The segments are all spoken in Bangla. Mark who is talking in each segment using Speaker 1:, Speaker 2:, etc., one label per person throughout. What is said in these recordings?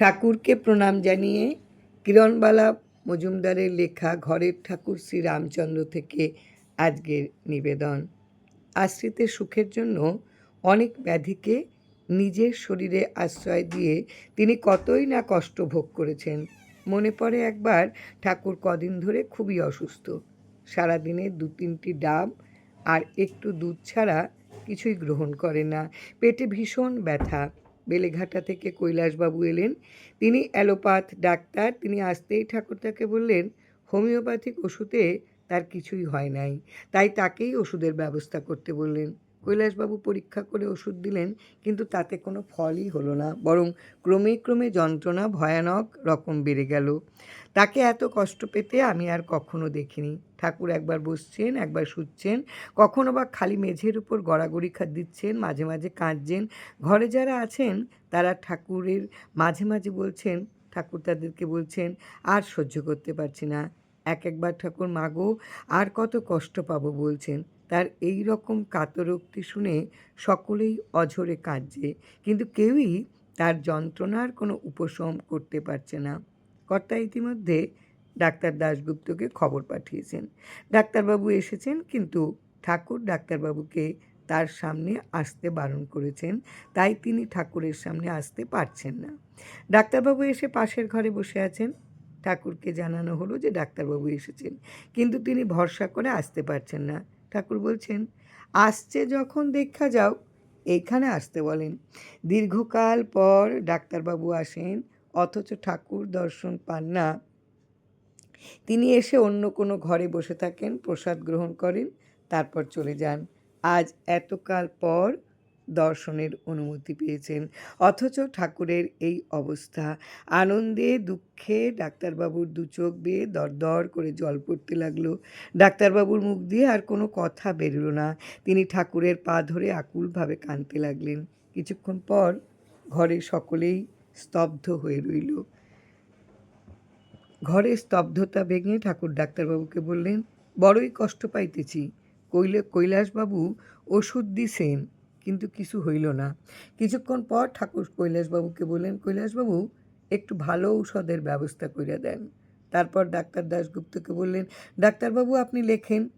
Speaker 1: ঠাকুরকে প্রণাম জানিয়ে কিরণবালা মজুমদারের লেখা ঘরের ঠাকুর শ্রী রামচন্দ্র থেকে আজকের নিবেদন। আশ্রিতের সুখের জন্য অনেক ব্যাধিকে নিজের শরীরে আশ্রয় দিয়ে তিনি কতই না কষ্ট ভোগ করেছেন। মনে পড়ে একবার ঠাকুর কদিন ধরে খুবই অসুস্থ। সারাদিনে দু তিনটি ডাব আর একটু দুধ ছাড়া কিছুই গ্রহণ করে না। পেটে ভীষণ ব্যথা। বেলেঘাটা থেকে কৈলাসবাবু এলেন। তিনি অ্যালোপাথ ডাক্তার। তিনি আসতেই ঠাকুরদাকে বললেন, হোমিওপ্যাথিক ওষুধে তার কিছুই হয় নাই। তাই তাকেই ওষুধের ব্যবস্থা করতে বললেন। কৈলাসবাবু পরীক্ষা করে ওষুধ দিলেন, কিন্তু তাতে কোনো ফলই হলো না। বরং ক্রমে ক্রমে যন্ত্রণা ভয়ানক রকম বেড়ে গেল। তাকে এত কষ্ট পেতে আমি আর কখনো দেখিনি। ঠাকুর একবার বসছেন, একবার শুচ্ছেন, কখনো বা খালি মেঝের উপর গড়াগড়ি খা, দিচ্ছেন, মাঝে মাঝে কাঁদছেন। ঘরে যারা আছেন, তারা ঠাকুরের মাঝে মাঝে বলছেন, ঠাকুর তাদেরকে বলছেন, আর সহ্য করতে পারছি না। এক একবার ঠাকুর মাগো আর কত কষ্ট পাবো, বলছেন। তার এই রকম কাতরোক্তি শুনে সকলেই অঝরে কাঁদছে, কিন্তু কেউই তার যন্ত্রণার কোনো উপশম করতে পারছে না। কর্তা ইতিমধ্যে ডাক্তার দাশগুপ্তকে খবর পাঠিয়েছেন। ডাক্তারবাবু এসেছেন, কিন্তু ঠাকুর ডাক্তারবাবুকে তার সামনে আসতে বারণ করেছেন, তাই তিনি ঠাকুরের সামনে আসতে পারছেন না। ডাক্তারবাবু এসে পাশের ঘরে বসে আছেন। ঠাকুরকে জানানো হলো যে ডাক্তারবাবু এসেছেন, কিন্তু তিনি ভরসা করে আসতে পারছেন না। ঠাকুর বলছেন, আসছে যখন দেখা যাও। এইখানে আসতে বলেন, দীর্ঘকাল পর ডাক্তারবাবু আসেন, অথচ ঠাকুর দর্শন পান না। তিনি এসে অন্য কোনো ঘরে বসে থাকেন, প্রসাদ গ্রহণ করেন, তারপর চলে যান। আজ এতকাল পর দর্শনের অনুমতি পেয়েছেন। অথচ ঠাকুরের এই অবস্থা, আনন্দে, দুঃখে ডাক্তারবাবুর দু চোখ বেয়ে দরদর করে জল পড়তে লাগল। ডাক্তারবাবুর মুখ দিয়ে আর কোনো কথা বেরোলো না। তিনি ঠাকুরের পা ধরে আকুলভাবে কাঁদতে লাগলেন। কিছুক্ষণ পর ঘরে সকলেই স্তব্ধ হয়ে রইল। ঘরে স্তব্ধতা ভেঙে ঠাকুর ডাক্তারবাবুকে বললেন, বড়ই কষ্ট পাইতেছি। কৈলে, কৈলাসবাবু ওষুধ দিছেন। কিন্তু কিছু হইল না। কিছুক্ষণ পর ঠাকুর কৈলাসবাবুকে বললেন, কৈলাসবাবু, একটু ভালো ঔষধের ব্যবস্থা করে দেন। তারপর ডাক্তার দাশগুপ্তকে বললেন, ডাক্তারবাবু, আপনি লেখেন।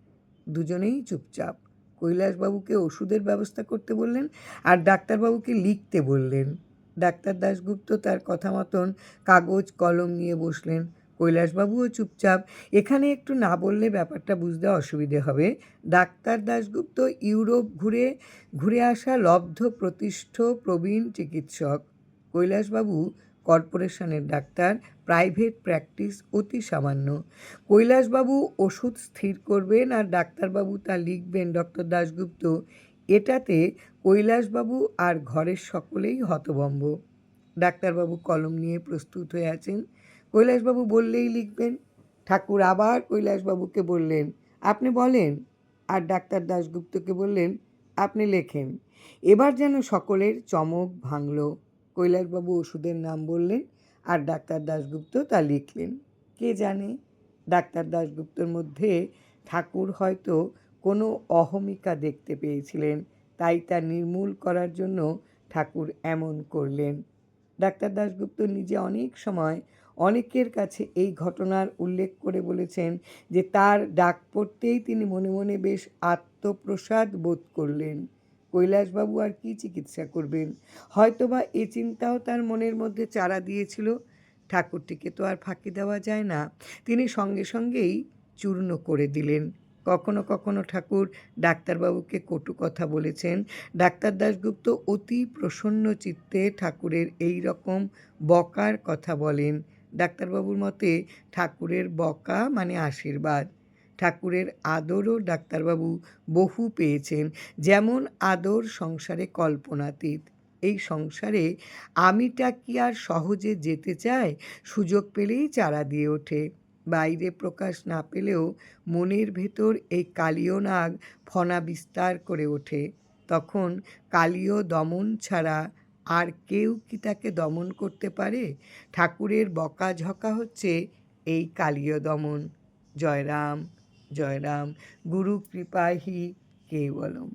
Speaker 1: দুজনেই চুপচাপ। কৈলাসবাবুকে ওষুধের ব্যবস্থা করতে বললেন আর ডাক্তারবাবুকে লিখতে বললেন। ডাক্তার দাশগুপ্ত তার কথা মতন কাগজ, কলম নিয়ে বসলেন। কৈলাসবাবুও চুপচাপ। এখানে একটু না বললে ব্যাপারটা বুঝতে অসুবিধে হবে। ডাক্তার দাশগুপ্ত ইউরোপ ঘুরে ঘুরে আসা লব্ধ প্রতিষ্ঠ প্রবীণ চিকিৎসক। কৈলাসবাবু কর্পোরেশনের ডাক্তার, প্রাইভেট প্র্যাকটিস অতি সামান্য। কৈলাসবাবু ওষুধ স্থির করবেন আর ডাক্তারবাবু তা লিখবেন ডক্টর দাশগুপ্ত। এটাতে কৈলাসবাবু আর ঘরের সকলেই হতভম্ব। ডাক্তারবাবু কলম নিয়ে প্রস্তুত হয়ে আছেন। কৈলাসবাবু বললেই লিখবেন, ঠাকুর আবার কৈলাসবাবুকে বললেন, আপনি বলেন। আর ডাক্তার দাশগুপ্তকে বললেন, আপনি লেখেন। এবার যেন সকলের চমক ভাঙল, কৈলাসবাবু ওষুধের নাম বললেন আর ডাক্তার দাশগুপ্ত তা লিখলেন। কে জানে, ডাক্তার দাশগুপ্তর মধ্যে ঠাকুর হয়তো কোনো অহমিকা দেখতে পেয়েছিলেন, তাই তা নির্মূল করার জন্য ঠাকুর এমন করলেন। ডাক্তার দাশগুপ্ত নিজে অনেক সময় অনেকের কাছে এই ঘটনার উল্লেখ করে বলেছেন যে তার ডাক পড়তেই তিনি মনে মনে বেশ আত্মপ্রসাদ বোধ করলেন। কৈলাসবাবু আর কি চিকিৎসা করবেন? হয়তোবা এ চিন্তাও তার মনের মধ্যে চারা দিয়েছিল। ঠাকুরটিকে তো আর ফাঁকি দেওয়া যায় না। তিনি সঙ্গে সঙ্গেই চূর্ণ করে দিলেন। কখনো কখনো ঠাকুর ডাক্তারবাবুকে কটু কথা বলেছেন। ডাক্তার দাশগুপ্ত অতি প্রসন্ন চিত্তে ঠাকুরের এই রকম বকার কথা বলেন। ডাক্তারবাবুর মতে ঠাকুরের বকা মানে আশীর্বাদ। ঠাকুরের আদরও ডাক্তারবাবু বহু পেয়েছেন, যেমন আদর সংসারে কল্পনাতীত। এই সংসারে আমিটা কি আর সহজে যেতে চায়? সুযোগ পেলেই চারা দিয়ে ওঠে। বাইরে প্রকাশ না পেলেও মনের ভেতর এই কালীয় নাগ ফনা বিস্তার করে ওঠে। তখন কালীয় দমন ছাড়া আর কেউ কি তাকে দমন করতে পারে? ঠাকুরের বকাঝকা হচ্ছে এই কালীয় দমন। জয়রাম জয়রাম, গুরু কৃপাহি, কেবলম।